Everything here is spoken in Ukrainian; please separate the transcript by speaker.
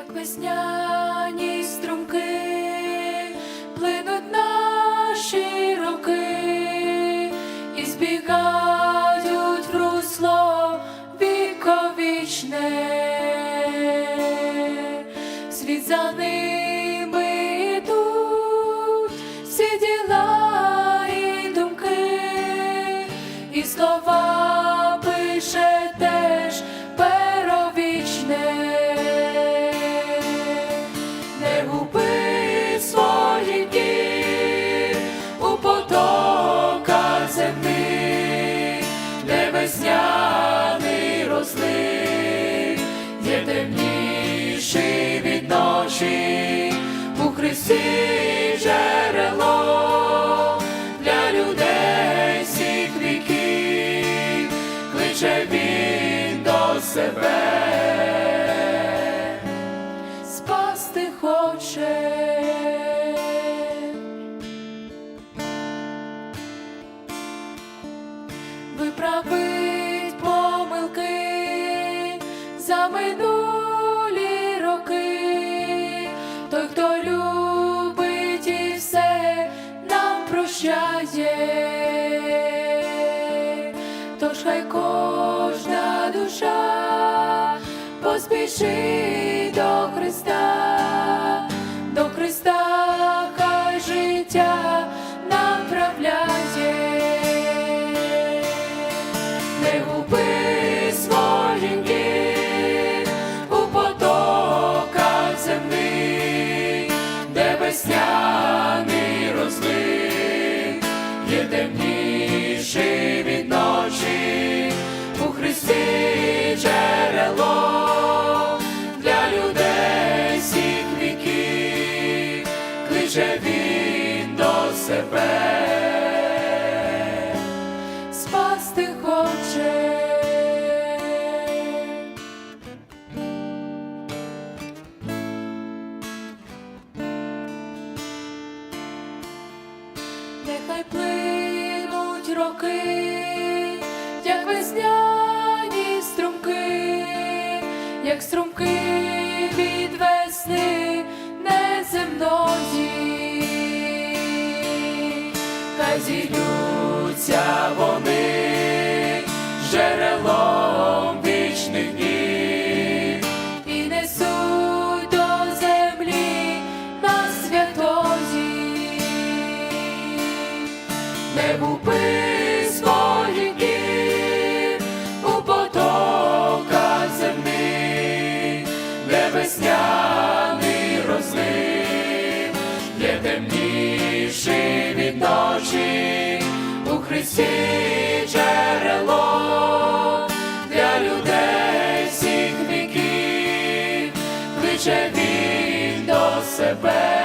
Speaker 1: як весняні струмки, плинуть наші роки і збігають в русло віковічне, світ за ними весняний розлив є темніший від ночі. У Христі джерело для людей всіх віків, кличе він до себе, за минулі роки, той, хто любить і все нам прощає, тож хай кожна душа поспішить до Христа, до Христа хай життя весняний розлив є темніший від ночі у Христі джерело для людей всіх кличе він до себе спасти хоче. Нехай плинуть роки, як весняні струмки, як струмки від весни неземної. Хай зілються вони не губи своїх у потоках земних, де весняний розлив є темніший у Христі джерело для людей всіх віків, він до себе,